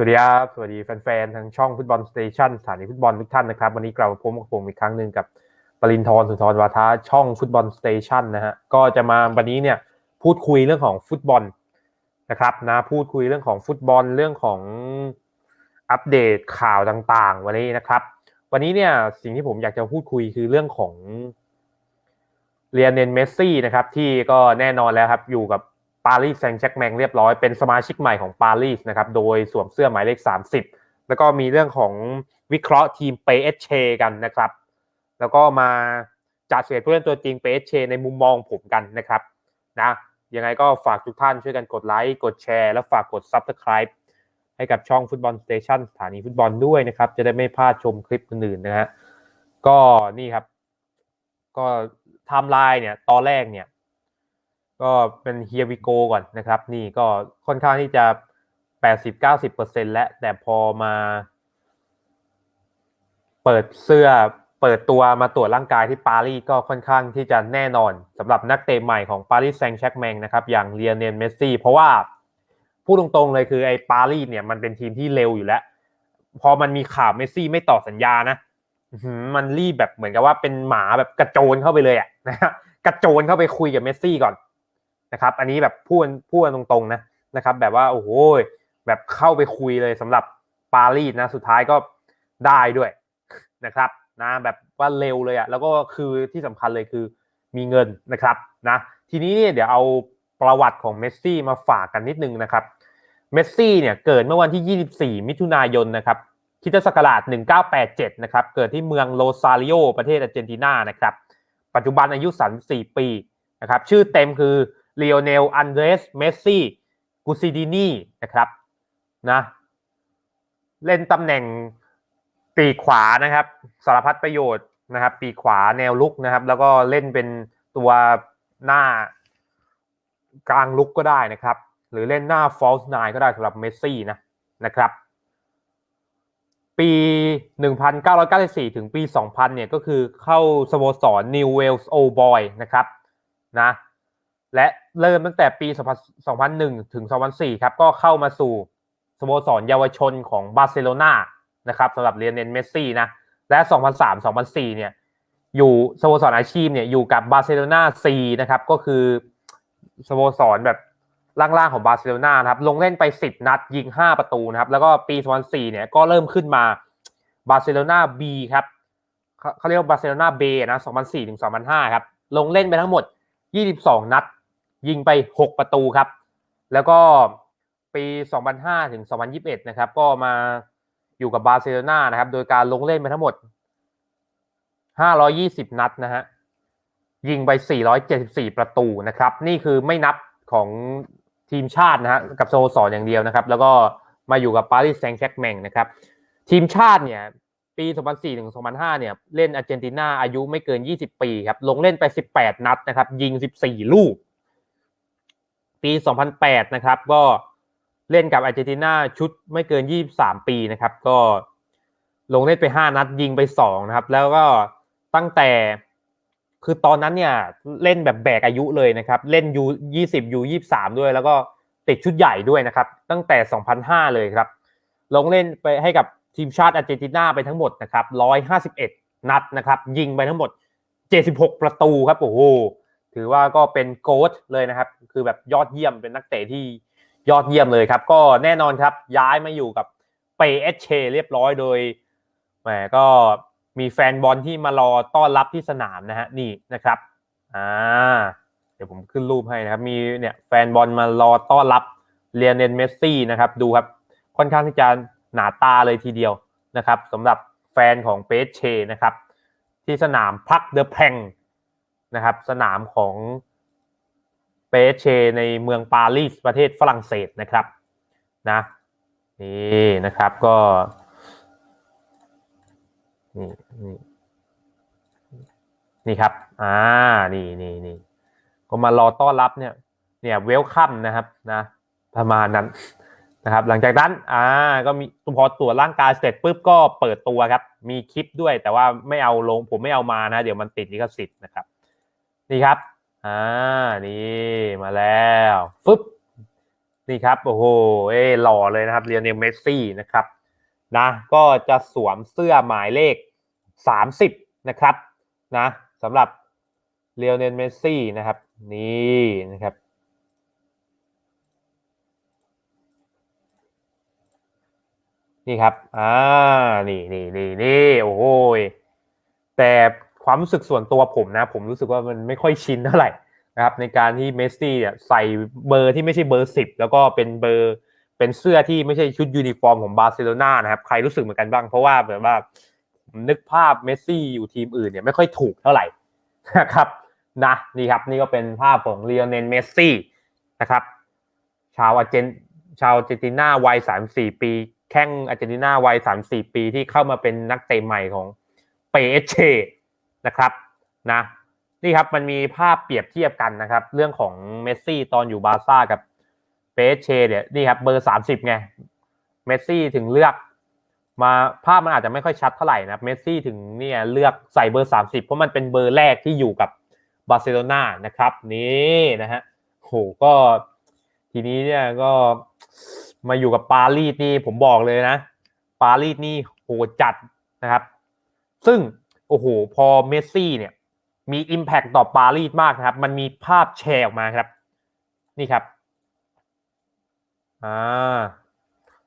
สวัสดีครับ สวัสดีแฟนๆ ทางช่องฟุตบอลสเตชันสถานีฟุตบอลทุกท่านนะครับ วันนี้กลับมาพบกับผมอีกครั้งหนึ่งกับปรินทร์สุนทรวาทาช่องฟุตบอลสเตชันนะฮะก็จะมาวันนี้เนี่ยพูดคุยเรื่องของฟุตบอลนะครับนะพูดคุยเรื่องของฟุตบอลเรื่องของอัปเดตข่าวต่างๆ วันนี้นะครับ วันนี้เนี่ยสิ่งที่ผมอยากจะพูดคุยคือเรื่องของเรียนเนนเมสซี่นะครับที่ก็แน่นอนแล้วครับอยู่กับ ปารีสแซงต์แชร์กแมงเรียบร้อยเป็นสมาชิกใหม่ของปารีสนะครับโดยสวมเสื้อหมายเลข 30 แล้วก็มีเรื่องของวิเคราะห์ทีมเปเอชเชกันนะครับ แล้วก็มาจัดเสียผู้เล่นตัวจริงเปเอชเชในมุมมองผมกันนะครับนะยังไงก็ฝากทุกท่านช่วยกันกดไลค์กดแชร์ แล้วฝากกด Subscribe ให้กับช่องฟุตบอลสเตชันสถานีฟุตบอลด้วยนะครับ จะได้ไม่พลาดชมคลิปอื่นๆนะฮะก็นี่ครับ ก็ไทม์ไลน์เนี่ยตอนแรกเนี่ย ก็เป็นเฮียวิโกก่อนนะครับ นี่ก็ค่อนข้างที่จะ 80-90%แล้วแต่พอมา เปิดเสื้อเปิดตัวมาตรวจร่างกายที่ปารีสก็ค่อนข้างที่จะแน่นอนสำหรับนักเตะใหม่ของปารีสแซงต์แชร์กแมงนะครับ อย่างเลียนเนนเมสซี่เพราะว่าพูดตรงๆเลยคือไอ้ปารีสเนี่ยมันเป็นทีมที่เร็วอยู่แล้ว พอมันมีข่าวเมสซี่ไม่ต่อสัญญานะมันรีบแบบเหมือนกับว่าเป็นหมาแบบกระโจนเข้าไปเลยอะนะฮะกระโจนเข้าไปคุยกับเมสซี่ก่อน นะครับ อันนี้แบบพูดพูดตรงๆนะนะครับ แบบว่าโอ้โหแบบเข้าไปคุยเลยสำหรับปารีสนะ สุดท้ายก็ได้ด้วยนะครับนะแบบว่าเร็วเลยอะ่ะแล้วก็คือที่สำคัญเลยคือมีเงินนะครับนะทีนี้เนี่ยเดี๋ยวเอาประวัติของเมสซี่มาฝากกันนิดนึงนะครับเมสซี่เนี่ยเกิดเมื่อวันที่ 24 มิถุนายนนะครับคริสตศักราช 1987 นะครับ เกิดที่เมืองโรซาริโอประเทศอาร์เจนตินานะครับ ปัจจุบันอายุ 34 ปีนะครับ ชื่อเต็มคือ เลโอเนล อันเดรส เมสซี่ กูซิดินีนะครับนะเล่นตำแหน่งปีขวานะครับ สารพัดประโยชน์นะครับ ปีขวาแนวลุกนะครับ แล้วก็เล่นเป็นตัวหน้ากลางลุกก็ได้นะครับ หรือเล่นหน้า false nine ก็ได้สำหรับเมสซี่นะนะครับ ปี 1994 ถึงปี 2000 เนี่ยก็คือเข้าสโมสร New Wales Old Boy นะครับนะ และเริ่มตั้งแต่ปี 2001 ถึง 2004 ครับ ก็เข้ามาสู่สโมสรเยาวชนของบาร์เซโลนานะครับสำหรับเรียนเนนเมสซี่นะ และ 2003-2004 เนี่ย อยู่สโมสรอาชีพเนี่ยอยู่กับบาร์เซโลนาซีนะครับ ก็คือสโมสรแบบล่างๆของบาร์เซโลนานะครับ ลงเล่นไป 10 นัดยิง 5 ประตูนะครับ แล้วก็ปี 2004 เนี่ยก็เริ่มขึ้นมาบาร์เซโลนาบีครับเขาเรียกว่าบาร์เซโลนาเบนะ 2004-2005 ครับ ลงเล่นไปทั้งหมด 22 นัด ยิงไป 6 ประตูครับ แล้วก็ปี 2005 ถึง 2021 นะครับ ก็มาอยู่กับบาร์เซโลนานะครับ โดยการลงเล่นไปทั้งหมด 520 นัดนะฮะ ยิงไป 474 ประตูนะครับ นี่คือไม่นับของทีมชาตินะฮะ กับโซสอนอย่างเดียวนะครับ แล้วก็มาอยู่กับปารีสแซงแชร์กแมงนะครับ ทีมชาติเนี่ยปี 2004 ถึง 2005 เนี่ย เล่นอาร์เจนตินาอายุไม่เกิน 20 ปีครับ ลงเล่นไป 18 นัดนะครับ ยิง 14 ลูก ปี 2008 นะครับ ก็เล่นกับอาร์เจนตินาชุดไม่เกิน 23 ปีนะครับ ก็ลงเล่นไป 5 นัดยิงไป 2 นะครับ แล้วก็ตั้งแต่คือตอนนั้นเนี่ยเล่นแบบแบกอายุเลยนะครับ เล่นยู20ยู23ด้วย แล้วก็ติดชุดใหญ่ด้วยนะครับ ตั้งแต่2005เลยครับ ลงเล่นไปให้กับทีมชาติอาร์เจนตินาไปทั้งหมดนะครับ151นัดนะครับ ยิงไปทั้งหมด76ประตูครับ โอ้โห ถือว่าก็เป็นโกดเลยนะครับ คือแบบยอดเยี่ยมเป็นนักเตะที่ยอดเยี่ยมเลยครับ ก็แน่นอนครับย้ายมาอยู่กับเปเอชเชเรียบร้อยโดยแหมก็มีแฟนบอลที่มารอต้อนรับที่สนามนะฮะนี่นะครับอ่าเดี๋ยวผมขึ้นรูปให้นะครับมีเนี่ยแฟนบอลมารอต้อนรับเรียนเนนเมสซี่นะครับดูครับค่อนข้างที่จะหนาตาเลยทีเดียวนะครับสำหรับแฟนของเปเชนะครับที่สนามพักเดอะแพง นะครับสนามของเปเชในเมืองปารีสประเทศฝรั่งเศสนะครับนะนี่นะครับก็นี่นี่นี่ครับอ่านี่นี่นี่ก็มารอต้อนรับเนี่ยเนี่ยเวลคัมนะครับนะประมาณนั้นนะครับหลังจากนั้นอ่าก็มีพอตรวจร่างกายเสร็จปุ๊บก็เปิดตัวครับ มีคลิปด้วยแต่ว่าไม่เอาลงผมไม่เอามานะ เดี๋ยวมันติดลิขสิทธิ์นะครับ นี่ครับอ่านี่มาแล้วฟึบนี่ครับโอ้โหเอ้หล่อเลยนะครับเรียนเนลเมสซี่นะครับนะก็จะสวมเสื้อหมายเลขสามสิบนะครับนะสำหรับเรียนเนลเมสซี่นะครับนี่นะครับนี่ครับ อ่า นี่นี่นี่นี่ โอ้โหยแต่ ความรู้สึกส่วนตัวผมนะ ผมรู้สึกว่ามันไม่ค่อยชินเท่าไหร่นะครับ ในการที่เมสซี่เนี่ยใส่เบอร์ที่ไม่ใช่เบอร์สิบแล้วก็เป็นเบอร์เป็นเสื้อที่ไม่ใช่ชุดยูนิฟอร์มของบาร์เซโลนานะครับใครรู้สึกเหมือนกันบ้างเพราะว่าแบบว่านึกภาพเมสซี่อยู่ทีมอื่นเนี่ยไม่ค่อยถูกเท่าไหร่นะครับนะนี่ครับนี่ก็เป็นภาพของเลโอเนลเมสซี่นะครับชาวอาเจนชาวอาร์เจนตินาวัย34ปี แข้งอาร์เจนตินาวัย34ปีที่เข้ามาเป็นนักเตะใหม่ของเปเอเช นะครับนะนี่ครับมันมีภาพเปรียบเทียบกันนะครับ เรื่องของเมสซี่ตอนอยู่บาร์ซ่ากับเปเอเชเนี่ยนี่ครับเบอร์ 30ไงเมสซี่ถึงเลือกมาภาพมันอาจจะไม่ค่อยชัดเท่าไหร่นะเมสซี่ถึงเนี่ยเลือกใส่เบอร์ 30 เพราะมันเป็นเบอร์แรกที่อยู่กับบาร์เซโลนานะครับนี่นะฮะโหก็ทีนี้เนี่ยก็มาอยู่กับปารีสนี่ผมบอกเลยนะ ปารีสนี่โหจัดนะครับ ซึ่ง โอ้โห พอเมสซี่เนี่ย มี Impact ต่อปารีสมากนะครับ มันมีภาพแชร์ออกมาครับ นี่ครับอ่า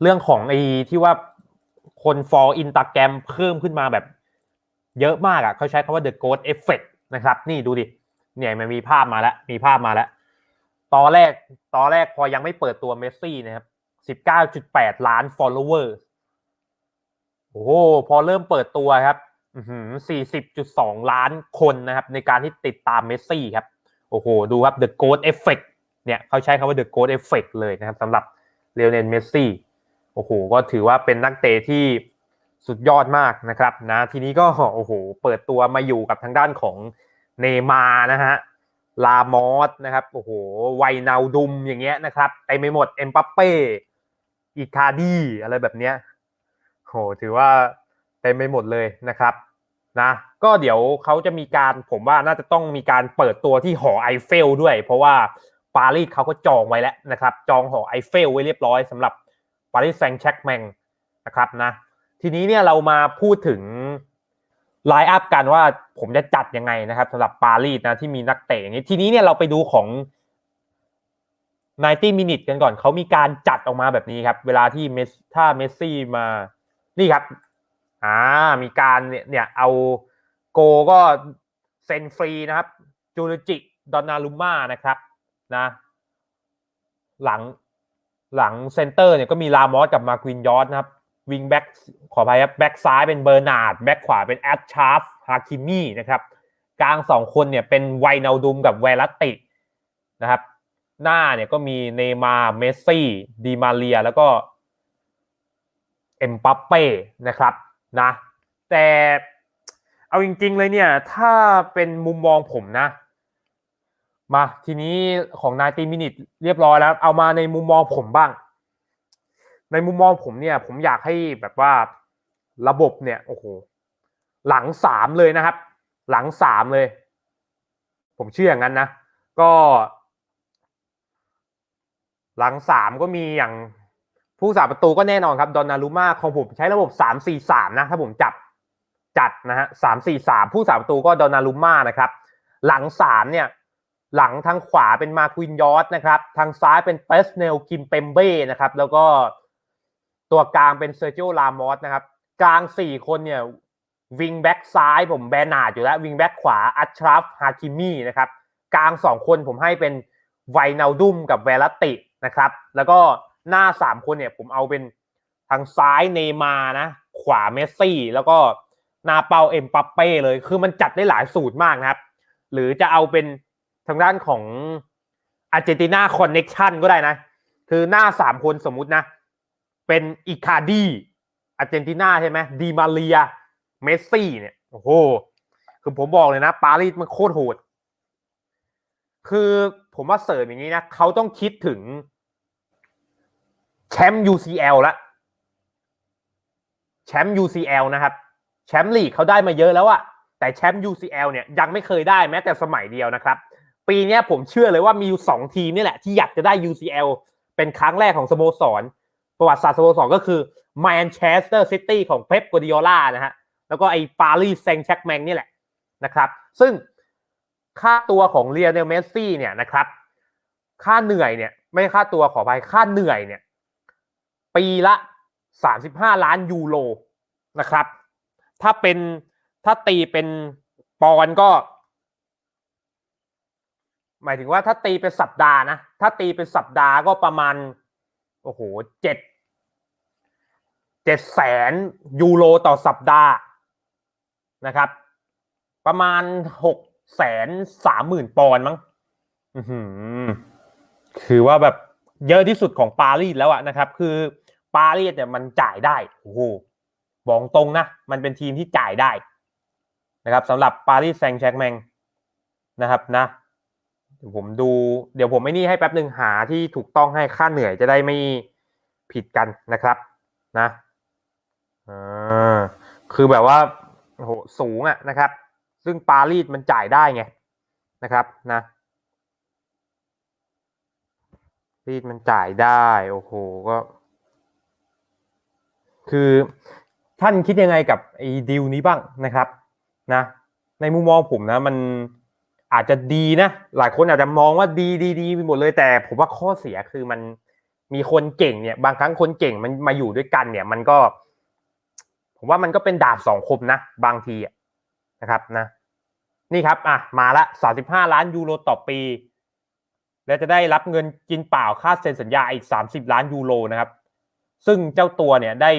เรื่องของไอ้ที่ว่าคนฟอลอินตาแกรมเพิ่มขึ้นมาแบบเยอะมากอะเขาใช้คำว่า the ghost effect นะครับ นี่ดูดิเนี่ยมันมีภาพมาแล้ว มีภาพมาแล้ว ตอนแรกตอนแรกพอยังไม่เปิดตัวเมสซี่นะครับ19.8ล้าน follower โอ้โห พอเริ่มเปิดตัวครับ 40.2ล้านคนนะครับ ในการที่ติดตามเมสซี่ครับ โอ้โห ดูครับ the ghost effect เนี่ยเขาใช้คำว่า the ghost effect เลยนะครับสำหรับเลโอเนลเมสซี่ โอ้โห ก็ถือว่าเป็นนักเตะที่สุดยอดมากนะครับนะ ทีนี้ก็โอ้โห เปิดตัวมาอยู่กับทางด้านของเนมานะฮะ ลามอสนะครับ โอ้โห ไวนาดุมอย่างเงี้ยนะครับเต็มไปหมด เอ็มปัปเป้อีคาดีอะไรแบบเนี้ยโห ถือว่า เต็มไปหมดเลยนะครับนะก็เดี๋ยวเขาจะมีการผมว่าน่าจะต้องมีการเปิดตัวที่หอไอเฟลด้วย เพราะว่าปารีสเขาก็จองไว้แล้วนะครับ จองหอไอเฟลไว้เรียบร้อยสำหรับปารีสแซงต์แชร์กแมงนะครับนะทีนี้เนี่ยเรามาพูดถึงไลน์อัพกันว่าผมจะจัดยังไงนะครับสำหรับปารีสนะที่มีนักเตะอย่างนี้ทีนี้เนี่ยเราไปดูของ90มินิทกันก่อนเขามีการจัดออกมาแบบนี้ครับ เวลาที่เมสถ้าเมสซี่มานี่ครับ อ่ามีการเนี่ยเอาโกก็เซ็นฟรีนะครับ จูริจิดอนนารุม่านะครับนะหลังหลังเซนเตอร์เนี่ยก็มีลามอสกับมาควินยอสนะครับวิงแบ็กขออภัยครับแบ็กซ้ายเป็นเบอร์นาร์ดแบ็กขวาเป็นแอดชาร์ฟฮาคิมี่นะครับกลางสองคนเนี่ยเป็นไวนาดุมกับเวลัตตินะครับหน้าเนี่ยก็มีเนย์มาเมสซี่ดีมาเรียแล้วก็เอ็มปัปเป้นะครับ นะ แต่เอาจริง ๆ เลยเนี่ย ถ้าเป็นมุมมองผมนะ มาทีนี้ของนายตีมินิทเรียบร้อยแล้ว เอามาในมุมมองผมบ้าง ในมุมมองผมเนี่ย ผมอยากให้แบบว่าระบบเนี่ยโอ้โหหลังสามเลยนะครับ หลังสามเลย ผมเชื่ออย่างนั้นนะ ก็ หลังสามก็มีอย่าง ผู้สาประตูก็แน่นอนครับดอนนารุม่าของผมใช้ระบบสามสี่สามนะถ้าผมจับจัดนะฮะสามสี่สามผู้สาประตูก็ดอนนารุม่านะครับ หลังสามเนี่ยหลังทางขวาเป็นมาควินยอสนะครับ ทางซ้ายเป็นเปสเนลคิมเปมเบ้นะครับ แล้วก็ตัวกลางเป็นเซอร์จิโอลามอสนะครับ กลางสี่คนเนี่ยวิงแบ็กซ้ายผมแบนนาดอยู่แล้ววิงแบ็กขวาอัชราฟฮาคิมี่นะครับ กลางสองคนผมให้เป็นไวนาดุมกับเวลตินะครับ แล้วก็ หน้าสามคนเนี่ยผมเอาเป็นทางซ้ายเนมานะ ขวาเมสซี่ แล้วก็นาเปาเอ็มปัปเป้เลย คือมันจัดได้หลายสูตรมากนะครับ หรือจะเอาเป็นทางด้านของอาร์เจนตินาคอนเน็กชันก็ได้นะ คือหน้าสามคนสมมุตินะ เป็นอิคาดีอาร์เจนตินาใช่ไหมดีมาเรียเมสซี่เนี่ยโอ้โหคือผมบอกเลยนะ ปารีสมันโคตรโหด คือผมว่าเสริมอย่างนี้นะเขาต้องคิดถึง แชมป์ UCL ละแชมป์ UCL นะครับแชมป์ลีกเขาได้มาเยอะแล้วอะแต่แชมป์ UCL เนี่ยยังไม่เคยได้แม้แต่สมัยเดียวนะครับ ปีนี้ผมเชื่อเลยว่ามีอยู่สองทีมนี่แหละ ที่อยากจะได้ UCL เป็นครั้งแรกของสโมสร ประวัติศาสตร์สโมสรก็คือแมนเชสเตอร์ซิตี้ของเป๊ปกัวดิโอลานะฮะแล้วก็ไอ้ปารีสแซงต์แชกแมงนี่แหละนะครับ ซึ่งค่าตัวของเรียเนลเมสซี่เนี่ยนะครับ ค่าเหนื่อยเนี่ย ไม่ค่าตัวขอไปค่าเหนื่อยเนี่ย ปีละสามสิบห้าล้านยูโรนะครับ ถ้าเป็นถ้าตีเป็นปอนก็ หมายถึงว่าถ้าตีเป็นสัปดาห์นะ ถ้าตีเป็นสัปดาห์ก็ประมาณ โอ้โหเจ็ดเจ็ดแสนยูโรต่อสัปดาห์นะครับ ประมาณหกแสนสามหมื่นปอนด์มั้งคือว่าแบบเยอะที่สุดของปารีสแล้วอะนะครับ คือ ปารีสเนี่ยมันจ่ายได้โอ้โหบอกตรงนะ มันเป็นทีมที่จ่ายได้นะครับสำหรับปารีสแซงแชกแมงนะครับนะเดี๋ยวผมดู เดี๋ยวผมไม่นี่ให้แป๊บหนึ่งหาที่ถูกต้องให้ค่าเหนื่อยจะได้ไม่ผิดกันนะครับนะอ่าคือแบบว่าโหสูงอะนะครับ ซึ่งปารีสมันจ่ายได้ไงนะครับนะปารีสมันจ่ายได้ โอ้โหก็ คือท่านคิดยังไงกับไอ้ดีลนี้บ้างนะครับนะในมุมมองผมนะมันอาจจะดีนะ หลายคนอาจจะมองว่าดีดีดีไปหมดเลยแต่ ผมว่าข้อเสียคือมันมีคนเก่งเนี่ย บางครั้งคนเก่งมันมาอยู่ด้วยกันเนี่ย มันก็ ผมว่ามันก็เป็นดาบสองคมนะ บางทีนะครับนะ นี่ครับ อะมาละสาสิบห้าล้านยูโรต่อปี และจะได้รับเงินกินเปล่าค่าเซ็นสัญญาอีกสามสิบล้านยูโรนะครับ ซึ่งเจ้าตัวเนี่ยได้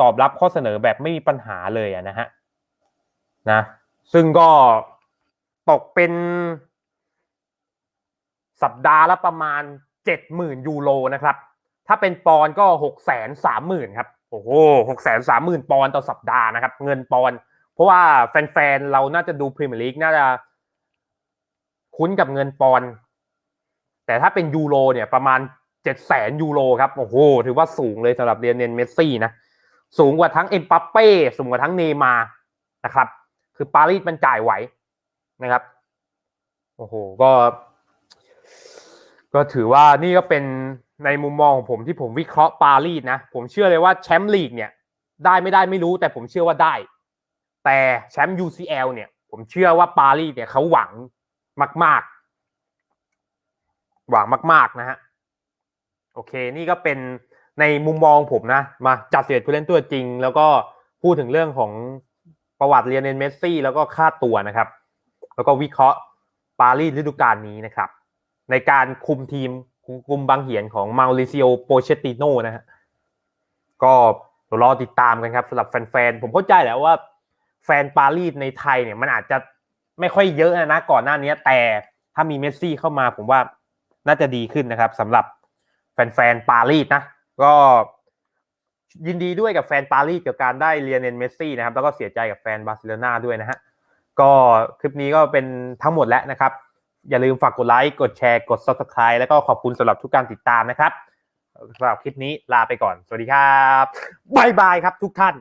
ตอบรับข้อเสนอแบบไม่มีปัญหาเลยอะนะฮะนะซึ่งก็ตกเป็น สัปดาห์ละประมาณเจ็ดหมื่นยูโรนะครับ ถ้าเป็นปอนก็หกแสนสามหมื่นครับ โอ้โหหกแสนสามหมื่นปอนต่อสัปดาห์นะครับ เงินปอน เพราะว่าแฟนๆ เราน่าจะดูพรีเมียร์ลีกน่าจะคุ้นกับเงินปอน แต่ถ้าเป็นยูโรเนี่ยประมาณเจ็ดแสนยูโรครับ โอ้โห ถือว่าสูงเลยสำหรับเรียนเนนเมสซี่นะ สูงกว่าทั้งเอ็มปัปเป้สูงกว่าทั้งเนมานะครับ คือปารีสมันจ่ายไหวนะครับโอ้โหก็ ก็ถือว่านี่ก็เป็นในมุมมองของผมที่ผมวิเคราะห์ปารีสนะ ผมเชื่อเลยว่าแชมป์ลีกเนี่ย ได้ไม่ได้ไม่รู้แต่ผมเชื่อว่าได้ แต่แชมป์ UCL เนี่ย ผมเชื่อว่าปารีสเนี่ยเขาหวังมาก ๆ หวังมาก ๆ นะฮะโอเค นี่ก็เป็น ในมุมมองผมนะ มาจัดเสียดผู้เล่นตัวจริง แล้วก็พูดถึงเรื่องของประวัติเรียนเนนเมสซี่แล้วก็ค่าตัวนะครับ แล้วก็วิเคราะห์ปารีสฤดูกาลนี้นะครับ ในการคุมทีมคุมบางเหียนของมาริซิโอโปเชติโนนะฮะก็รอติดตามกันครับสำหรับแฟนๆ ผมเข้าใจแหล้วว่า แฟนปารีสในไทยเนี่ยมันอาจจะไม่ค่อยเยอะนะก่อนหน้านี้แต่ถ้ามีเมสซี่เข้ามาผมว่าน่าจะดีขึ้นนะครับสำหรับแฟนๆปารีสนะ ก็ยินดีด้วยกับแฟนปารีสกับการได้เรียนเนนเมสซี่นะครับ แล้วก็เสียใจกับแฟนบาร์เซโลนาด้วยนะฮะก็คลิปนี้ก็เป็นทั้งหมดแล้วนะครับ อย่าลืมฝากกดไลค์กดแชร์กด subscribe แล้วก็ขอบคุณสำหรับทุกการติดตามนะครับสำหรับคลิปนี้ลาไปก่อน สวัสดีครับบายบายครับทุกท่าน